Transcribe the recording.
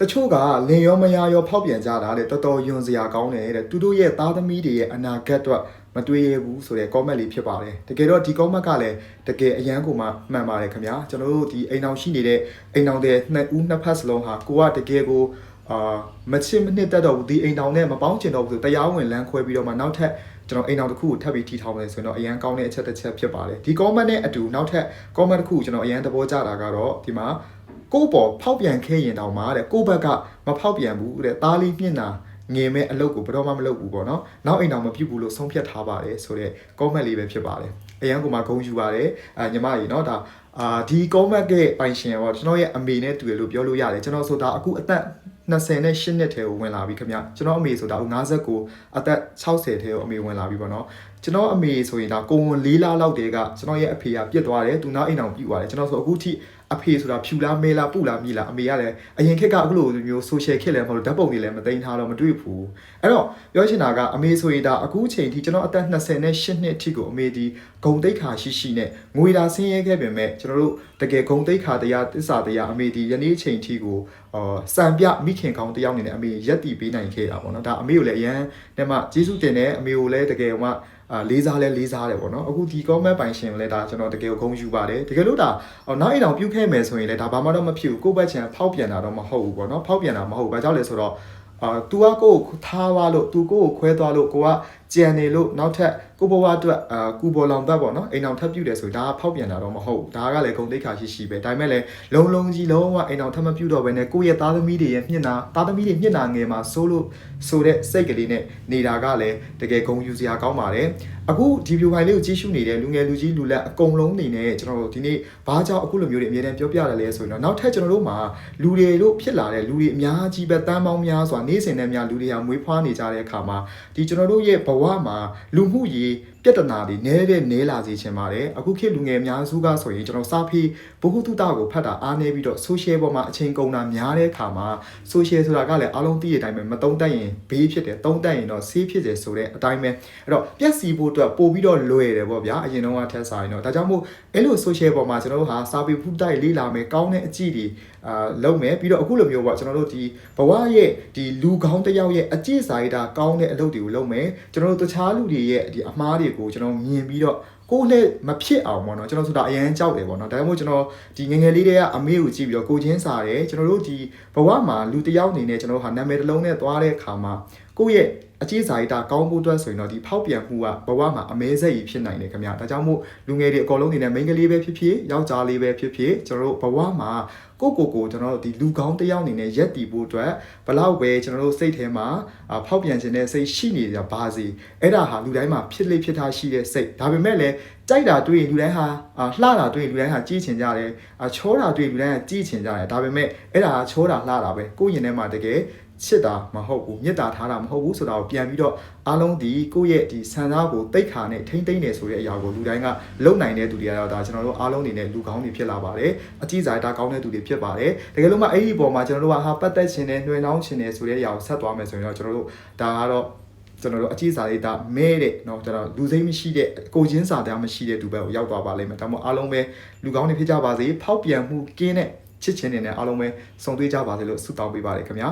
တချို့ကလင်ရောမယားရောဖောက်ပြန်ကြတာတဲ့တော်တော်ယွန်စရာကောင်းတယ်တဲ့သူတို့ရဲ့သားသမီးတွေရဲ့အနာဂတ်အတွက်မတွေးရဘူးဆိုတဲ့ comment လေးဖြစ်ပါတယ်တကယ်တော့ဒီ comment ကလည်းတကယ်အရန်ကိုမှမှန်ပါတယ်ခင်ဗျာကျွန်တော်တို့ဒီအိမ်အောင်ရှိနေတဲ့အိမ်အောင်တဲ့နှစ်ဦးနှစ်ဖက်စလုံးဟာကိုကတကယ်ကိုအာမချစ်မနစ်တတ်တော့ဘူးဒီအိမ်အောင်နဲ့မပေါင်းချင်တော့ဘူးဆိုတရားဝင်လမ်းခွဲပြီးတော့မှနောက်ထပ်ကျွန်တော်အိမ်အောင်တစ်ခုကိုထပ်ပြီးထီထောင်မယ်ဆိုရင်တော့အရန်ကောင်းတဲ့အချက်တစ်ချက်ဖြစ်ပါတယ်ဒီ comment နဲ့အတူနောက်ထပ် comment တစ်ခုကိုကျွန်တော်အရန်သဘောကျတာကတော့ဒီမှာ ကိုယ့်ပေါ်ဖောက်ပြန်ခဲ့ရင်တောင်မှတဲ့ကိုယ့်ဘက်ကမဖောက်ပြန်ဘူးတဲ့သားလေးမျက်နှာငယ်မဲ့အလုပ်ကိုဘယ်တော့မှမလုပ်ဘူးပေါ့နော်နောက်အိမ်တော်မပြုတ်ဘူးလို့ဆုံးဖြတ်ထားပါတယ်ဆိုတော့ comment လေးပဲဖြစ်ပါတယ်အရန်ကိုမှဂုဏ်ယူပါတယ်အဲညီမကြီးเนาะဒါအာဒီ comment ရဲ့ပိုင်ရှင်ရောကျွန်တော်ရဲ့အမေနဲ့တူတယ်လို့ပြောလို့ရတယ်ကျွန်တော်ဆိုတာအခုအသက်28နှစ်ထဲကိုဝင်လာပြီခင်ဗျကျွန်တော်အမေဆိုတာအခု59အသက်60ထဲကိုအမေဝင်လာပြီပေါ့နော်ကျွန်တော်အမေဆိုရင်ဒါကိုဝန်၄လလောက်တည်းကကျွန်တော်ရဲ့အဖေကပြစ်သွားတယ်သူနောက်အိမ်အောင်ပြစ်သွားတယ်ကျွန်တော်ဆိုအခုထိ အဖေဆိုတာဖြူလားမဲလားပုလားမြည်လားအမေကလည်းအရင်ခေတ်ကအခုလိုမျိုး social ခေတ်လည်းမဟုတ်လို့ဓာတ်ပုံတွေလည်းမသိမ်းထားတော့မတွေ့ဘူးအဲ့တော့ပြောချင်တာကအမေဆိုရင်ဒါအခုချိန်ထိကျွန်တော်အသက်28နှစ်အထိကိုအမေဒီဂုံတိတ်ခါရှိရှိနဲ့ငွေသာဆင်းရဲခဲ့ပြင်မဲ့ကျွန်တော်တို့တကယ်ဂုံတိတ်ခါတရားတစ္ဆာတရားအမေဒီယနေ့ချိန်ထိကိုအာစံပြမိခင်ကောင်းတယောက်အနေနဲ့အမေရက်တီပေးနိုင်ခဲ့တာပေါ့နော်ဒါအမေကိုလည်းအရန်နဲ့မှကျေးဇူးတင်တယ်အမေကိုလည်းတကယ်ဟိုမှ အာလေးစားလဲလေးစားတယ်ပေါ့နော်အခုဒီ comment ပိုင်ရှင်လည်းဒါကျွန်တော်တကယ်ကိုဂုဏ်ယူပါတယ်တကယ်လို့ဒါနောက်အိမ်အောင်ပြုတ်ခဲ့မယ်ဆိုရင်လည်းဒါဘာမှတော့မဖြစ်ဘူးကိုယ့်ဘက်ချန်ဖောက်ပြန်တာတော့မဟုတ်ဘူးပေါ့နော်ဖောက်ပြန်တာမဟုတ်ဘူးဘာကြောင့်လဲဆိုတော့အာ तू ကကိုယ့်ကိုထားသွားလို့ तू ကိုယ့်ကိုခွဲသွားလို့ကိုကကြံနေလို့နောက်ထပ်ကိုဘဝအတွက်အာကူဘော်လောင်သက်ပေါ့နော်အိမ်အောင်ထပ်ပြုတ်တယ်ဆိုဒါကဖောက်ပြန်တာတော့မဟုတ်ဘူးဒါကလည်းဂုံတိတ်ခါရှိရှိပဲဒါပေမဲ့လည်းလုံလုံကြီးလုံးဝအိမ်အောင်ထပ်မပြုတ်တော့ဘဲနဲ့ကိုယ့်ရဲ့သားသမီးတွေရဲ့မျက်နှာသားသမီးတွေမျက်နှာငယ်မှာစိုးလို့ဆိုတဲ့စိတ်ကလေးနဲ့နေတာကလည်းတကယ်ဂုံယူစရာကောင်းပါတယ်အခုဒီဗီဒီယိုဖိုင်လေးကိုကြည့်ရှုနေတဲ့လူငယ်လူကြီးလူလက်အကုန်လုံးနေနဲ့ကျွန်တော်တို့ဒီနေ့ဘာကြောင့်အခုလိုမျိုးတွေအများတန်းပြောပြရတယ်လဲဆိုရင်တော့နောက်ထပ်ကျွန်တော်တို့မှာလူတွေတို့ဖြစ်လာတဲ့လူတွေအများကြီးပဲတန်းပေါင်းများစွာနေ့စဉ်နဲ့များလူတွေဟာမွေးဖွားနေကြတဲ့အခါမှာဒီကျွန်တော်တို့ရဲ့ဘဝမှာလူမှုရေးပြဿနာတွေနည်းတဲ့နည်းလာစေချင်ပါတယ်အခုခေတ်လူငယ်အများစုကဆိုရင်ကျွန်တော်စာဖေးဘ ഹു တုတကိုဖတ်တာအားနေပြီးတော့ social ပေါ်မှာအချိန်ကုန်တာများတဲ့အခါမှာ social ဆိုတာကလည်းအားလုံးသိတဲ့အတိုင်းပဲမတုံးတက်ရင်ဘေးဖြစ်တယ်တုံးတက်ရင်တော့ဆေးဖြစ်တယ်ဆိုတဲ့အတိုင်းပဲအဲ့တော့ပြက်စီဖို့အတွက်ပို့ပြီးတော့လွယ်တယ်ပေါ့ဗျာအရင်တော့ကထက်စားရင်တော့ဒါကြောင့်မို့အဲ့လို social ပေါ်မှာကျွန်တော်တို့ဟာစာပေဖူးတိုက်လေးလာမယ်ကောင်းတဲ့အကြည့်တွေအာလုပ်မယ်ပြီးတော့အခုလိုမျိုးပေါ့ကျွန်တော်တို့ဒီဘဝရဲ့ဒီလူကောင်းတစ်ယောက်ရဲ့အကြည့်စာရိတာကောင်းတဲ့အလုပ်တွေကိုလုပ်မယ်ကျွန်တော်တို့တခြားလူတွေရဲ့ဒီအမားတွေကိုကျွန်တော်မြင်ပြီးတော့ကိုယ်လည်းမဖြစ်အောင်ပေါ့နော်ကျွန်တော်ဆိုတာအရန်ကြောက်တယ်ပေါ့နော်ဒါကြောင့်မို့ကျွန်တော်ဒီငယ်ငယ်လေးတွေကအမေကိုကြည့်ပြီးတော့ကိုချင်းစားတယ်ကျွန်တော်တို့ဒီဘဝမှာလူတစ်ယောက်အနေနဲ့ကျွန်တော်တို့ဟာနာမည်တစ်လုံးနဲ့သွားတဲ့အခါမှာ ကိုယ့်ရဲ့အကြည့်စာရိတာကောင်းဖို့အတွက်ဆိုရင်တော့ဒီဖောက်ပြန်မှုကဘဝမှာအမဲဆက်ကြီးဖြစ်နိုင်တယ်ခင်ဗျာဒါကြောင့်မို့လူငယ်တွေအကုန်လုံးနေနဲ့မိန်းကလေးပဲဖြစ်ဖြစ်ယောက်ျားလေးပဲဖြစ်ဖြစ်ကျွန်တော်တို့ဘဝမှာကိုယ့်ကိုယ်ကိုကျွန်တော်တို့ဒီလူကောင်းတစ်ယောက်အနေနဲ့ရက်တည်ဖို့အတွက်ဘလောက်ပဲကျွန်တော်တို့စိတ်ထဲမှာအာဖောက်ပြန်ခြင်းတဲ့စိတ်ရှိနေကြပါစေအဲ့ဒါဟာလူတိုင်းမှာဖြစ်လေဖြစ်ထားရှိတဲ့စိတ်ဒါပေမဲ့လည်းကြိုက်တာတွေ့ရင်လူတိုင်းဟာအာလှတာတွေ့ရင်လူတိုင်းဟာကြည့်ချင်ကြတယ်အာချောတာတွေ့ရင်လူတိုင်းဟာကြည့်ချင်ကြတယ်ဒါပေမဲ့အဲ့ဒါကချောတာလှတာပဲကိုယ့်ရင်ထဲမှာတကယ် ချစ်တာမဟုတ်ဘူးမေတ္တာထားတာမဟုတ်ဘူးဆိုတာကိုပြန်ပြီးတော့အားလုံးဒီကိုယ့်ရဲ့ဒီဆန္ဒကိုတိတ်ခါနဲ့ထိမ့်သိမ့်နေဆိုတဲ့အရာကိုလူတိုင်းကလုံနိုင်တဲ့သူတွေကတော့ဒါကျွန်တော်တို့အားလုံးနေနဲ့လူကောင်းတွေဖြစ်လာပါတယ်အကြည့်စာတာကောင်းတဲ့သူတွေဖြစ်ပါတယ်တကယ်လို့မှအဲ့ဒီပေါ်မှာကျွန်တော်တို့ကဟာပတ်သက်ခြင်းနဲ့နှွေနှောင်းခြင်းနဲ့ဆိုတဲ့အရာကိုဆက်သွားမယ်ဆိုရင်တော့ကျွန်တော်တို့ဒါကတော့ကျွန်တော်တို့အကြည့်စာလေးဒါမဲတဲ့เนาะကျွန်တော်လူစိမ့်မရှိတဲ့ကိုချင်းစာတရားမရှိတဲ့သူပဲကိုရောက်သွားပါလိမ့်မယ်ဒါမှမဟုတ်အားလုံးပဲလူကောင်းတွေဖြစ်ကြပါစေဖောက်ပြန်မှုကင်းတဲ့ချစ်ချင်းတွေနဲ့အားလုံးပဲစုံတွေ့ကြပါစေလို့ဆုတောင်းပေးပါတယ်ခင်ဗျာ